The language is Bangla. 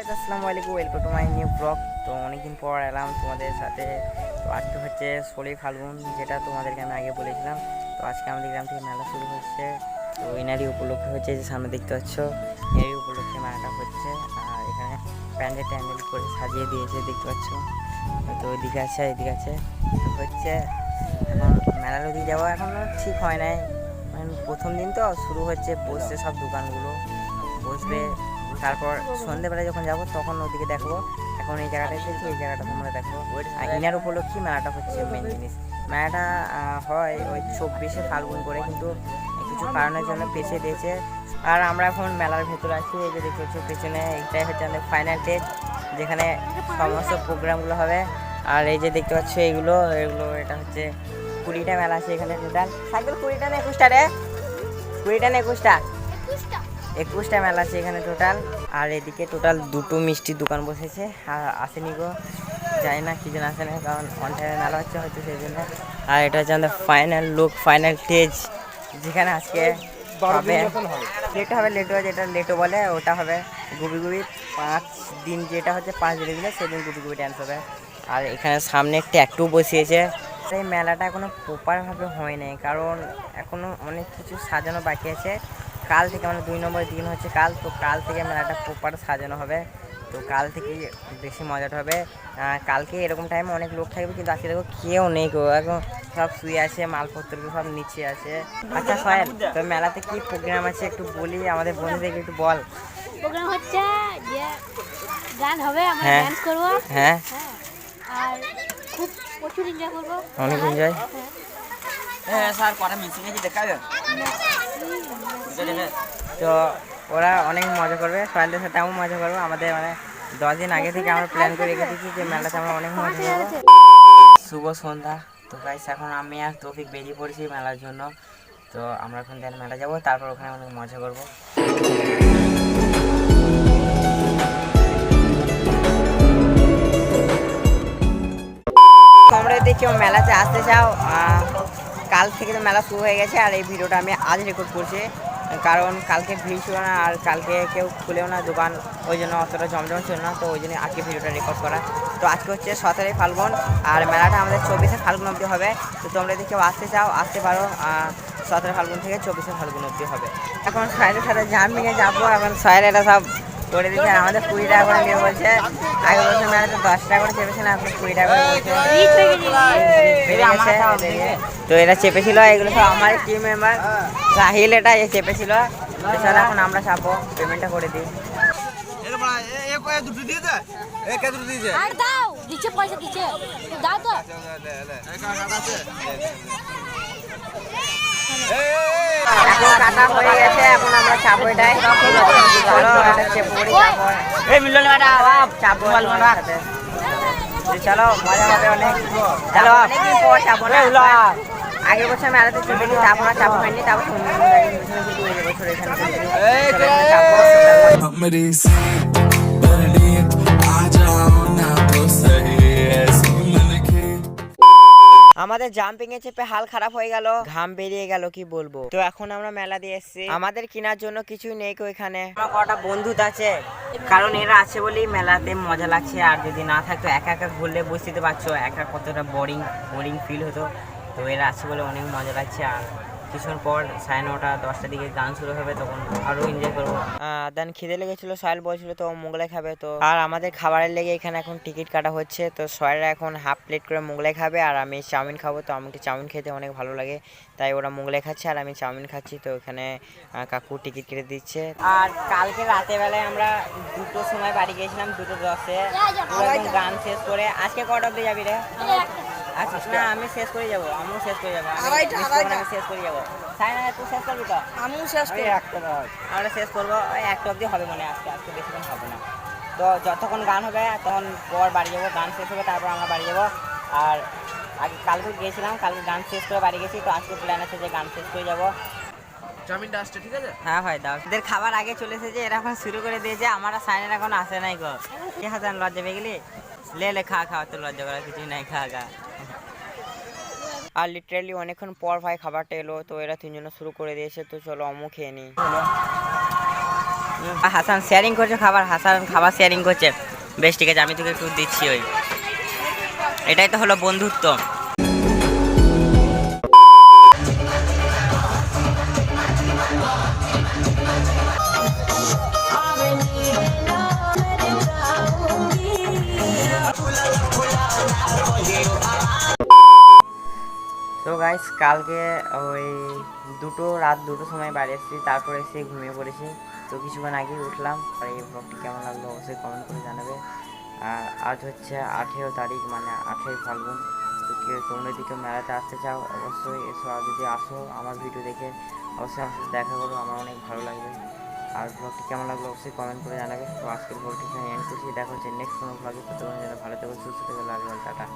গাইস আসসালামু আলাইকুম welcome to my new vlog তো অনেকদিন পর এলাম তোমাদের সাথে। তো আজকে হচ্ছে ষোলোই ফাল্গুন যেটা তোমাদেরকে আমি আগে বলেছিলাম। তো আজকে আমাদের গ্রাম থেকে মেলা শুরু হচ্ছে। তো এনারই উপলক্ষে হচ্ছে, যে সামনে দেখতে পাচ্ছ এরই উপলক্ষে মেলাটা হচ্ছে। আর এখানে প্যান্ডেল ট্যান্ডেল করে সাজিয়ে দিয়েছে, দেখতে পাচ্ছ। তো ওইদিকে আছে, এদিকে আছে। হচ্ছে, এখন মেলার ওদিকে যাওয়া এখনও ঠিক হয় নাই। মানে প্রথম দিন তো, শুরু হচ্ছে, বসছে সব দোকানগুলো। বসবে তারপর সন্ধ্যেবেলা যখন যাব, তখন ওদিকে দেখব। এখন এই জায়গাটায় দেখি এই জায়গাটা তোমরা দেখো। আর ইনার উপলক্ষে মেলাটা হচ্ছে মেন জিনিস। মেলাটা হয় ওই চব্বিশে ফাল্গুন করে, কিন্তু কিছু কারণের জন্য পেছে দিয়েছে। আর আমরা এখন মেলার ভেতরে আছি, এই যে দেখতে পাচ্ছ, পেছনে এইটাই হচ্ছে আমাদের ফাইনাল স্টেজ যেখানে সমস্ত প্রোগ্রামগুলো হবে। আর এই যে দেখতে পাচ্ছ, এগুলো এগুলো, এটা হচ্ছে কুড়িটা মেলা আছে এখানে টোটাল সাইকেল কুড়িটা না একুশটা রে? কুড়িটা না একুশটা। একুশটা মেলা আছে এখানে টোটাল। আর এদিকে টোটাল দুটো মিষ্টির দোকান বসেছে। আর আসেনি গো জানি না কি জন্য আসে না কারণ অন টাইমে মেলা হচ্ছে হয়তো সেই জন্য। আর এটা হচ্ছে আমাদের ফাইনাল লুক ফাইনাল স্টেজ যেখানে আজকে হবে। লেটো হবে। লেটো যেটা লেটো বলে ওটা হবে গুবি গুবি। পাঁচ দিন যেটা হচ্ছে পাঁচ দিনে দিলে সেদিন গুবি গুবি ড্যান্স হবে। আর এখানে সামনে একটা একটু বসিয়েছে। এই মেলাটা এখনও প্রপারভাবে হয় নাই কারণ এখনও অনেক কিছু সাজানো বাকি আছে। কাল থেকে মানে দুই নম্বর দিন হচ্ছে কাল তো কাল থেকে মেলাটা প্রপার সাজানো হবে। তো কাল থেকে বেশি মজাটা হবে। কালকে এরকম টাইমে অনেক লোক থাকবে কিন্তু আজকে দেখো কেউ নেই গো। এখন সব শুয়ে আছে মালপত্র সব নিচে আছে। আচ্ছা সোহেল তো মেলাতে কি প্রোগ্রাম আছে একটু বলি? আমাদের বন্ধুদেরকে একটু বল। প্রোগ্রাম হচ্ছে যে গান হবে আমরা হ্যাঁ। ডান্স করব। হ্যাঁ। হ্যাঁ আর খুব প্রচুর এনজয় করব। অনেক এনজয় হ্যাঁ। স্যার কটা মিসিং আছে দেখাবে তো ওরা অনেক মজা করবে সোহেলদের সাথে আমি মজা করব। আমাদের মানে দশ দিন আগে থেকে আমরা প্ল্যান করে রেখেছি যে মেলাতে আমরা অনেক মজা করব। শুভ সন্ধ্যা। তো গাইস এখন আমি আর তৌফিক বেরিয়ে পড়েছি মেলার জন্য। তো আমরা এখন দেন মেলা যাব, তারপর ওখানে অনেক মজা করব। তোমরা কেউ মেলাতে আসতে চাও কাল থেকে তো মেলা শুরু হয়ে গেছে, আর এই ভিডিওটা আমি আজ রেকর্ড করছি। কারণ কালকে ভিড় ছিল না আর কালকে কেউ খুলেও না দোকান, ওই জন্য অতটা জমজম ছিল না, তো ওই জন্য আজকে ভিডিওটা রেকর্ড করা। তো আজকে হচ্ছে সতেরোই ফাল্গুন আর মেলাটা আমাদের চব্বিশে ফাল্গুন অবধি হবে। তো তোমরা যদি কেউ আসতে চাও, আসতে পারো সতেরো ফাল্গুন থেকে চব্বিশে ফাল্গুন অবধি হবে। এখন সাইডের সাথে জাম্পিংয়ে যাব, এখন সাইডে এটা সব করে দিচ্ছে আমাদের কুড়ি টাকা করে নিয়ে বলছে আগে বলছে মেলাতে দশ টাকা করে চেপেছে না এখন কুড়ি টাকা করে। তো এরা চেপেছিল এগুলো সব আমার টিম মেম্বার রাহিল এটা এ চেপেছিল। তো চলো এখন আমরা চাপবো পেমেন্টটা করে দিই। দুটো দিয়ে দেয় একে দুটো দিয়ে দেয় আর দাও দিচ্ছে পয়সা দিচ্ছে। দাও তো। এখন কাটা হয়ে গেছে এখন আমরা চাপবো এটাই চলো মজা হবে অনেক চলো। অনেকদিন পর আগের বছর মেলাতে চেপেছি তারপর চাপা হয়নি তারপর সুন্দর বছর এখানে আমাদের জাম্পিং এ চেপে হাল খারাপ হয়ে গেল। ঘাম বেরিয়ে গেল কি বলব? তো এখন আমরা মেলা দিয়ে এসেছি। আমাদের কেনার জন্য কিছুই নেই কো এখানে। কটা বন্ধু আছে কারণ এরা আছে বলেই মেলাতে মজা লাগছে। আর যদি না থাকতো একা একা ঘুরলে বুঝতে পারছ একা কতটা বোরিং বোরিং ফিল হতো। তো এরা আছে বলে অনেক মজা লাগছে। আর কিছুক্ষণ পর সাড়ে নটা দশটার দিকে গান শুরু হবে তখন আরও এনজয় করব। দেন খিদে লেগেছিল সোহেল বলছিল তো মোগলাই খাবে তো। আর আমাদের খাবারের লেগে এখানে এখন টিকিট কাটা হচ্ছে তো সোহেলরা এখন হাফ প্লেট করে মোগলাই খাবে আর আমি চাউমিন খাব তো আমাকে চাউমিন খেতে অনেক ভালো লাগে তাই ওরা মোগলাই খাচ্ছে আর আমি চাউমিন খাচ্ছি তো এখানে কাকু টিকিট কেটে দিচ্ছে। আর কালকে রাতে বেলায় আমরা দুটোর সময় বাড়ি গিয়েছিলাম দুটো দশে। গান শেষ করে আজকে কটা অব্দি যাবি রে? আচ্ছা না আমি শেষ করে যাব আমিও শেষ করে যাব আমি শেষ করে যাব। তাই তুই শেষ করবি তো? আমিও শেষ করি। আমরা শেষ করব একটা অবধি হবে মনে আজকে আজকে বেশিক্ষণ হবে না। তো যতক্ষণ গান হবে তখন পর বাড়ি যাব গান শেষ হবে তারপর আমরা বাড়ি যাব। আর আগে কালকে গিয়েছিলাম কালকে গান শেষ করে বাড়ি গেছি তো আজকে প্ল্যান আছে যে গান শেষ করে যাব। চাউমিনটা আসছে ঠিক আছে? হ্যাঁ হয় দাও। এদের খাবার আগে চলে এসেছে এরা এখন শুরু করে দিয়েছে আমার সাইনের এখন আসে নাই গো। কি হাজার লজ্জা পেয়ে গেলি? লে লে খা খা তো লজ্জা করার কিছুই নাই, খা খা। আর লিটারালি অনেকক্ষণ পর ভাই খাবারটা এলো, তো এরা তিনজন শুরু করে দিয়েছে, তো চলো অমু খেয়ে নিই। হাসান শেয়ারিং করছে খাবার, হাসান খাবার শেয়ারিং করছে। বেশ, ঠিক আছে, আমি তোকে একটু দিচ্ছি ওই। এটাই তো হলো বন্ধুত্ব। তো গাইস কালকে ওই দুটো, রাত দুটো সময় বাড়ি এসেছি, তারপরে এসে ঘুমিয়ে পড়েছি। তো কিছুক্ষণ আগে উঠলাম, আর এই ব্লগটি কেমন লাগল অবশ্যই কমেন্ট করে জানাবে। আর আজ হচ্ছে আঠেরো তারিখ মানে আঠেরো ফাল্গুন। তো কেউ, তোমরা যদি কেউ মেলাতে আসতে চাও, অবশ্যই এসো, আর যদি আসো আমার ভিডিও দেখে, অবশ্যই আমার সাথে দেখা করো, আমার অনেক ভালো লাগবে। আর ব্লগটি কেমন লাগল অবশ্যই কমেন্ট করে জানাবে। তো আজকের ব্লগটি এখানে এন্ড করছি, দেখা হচ্ছে নেক্সট কোনো ব্লগে ততক্ষণ যেন ভালো থেকো, সুস্থ থেকো লাগবে টাটা।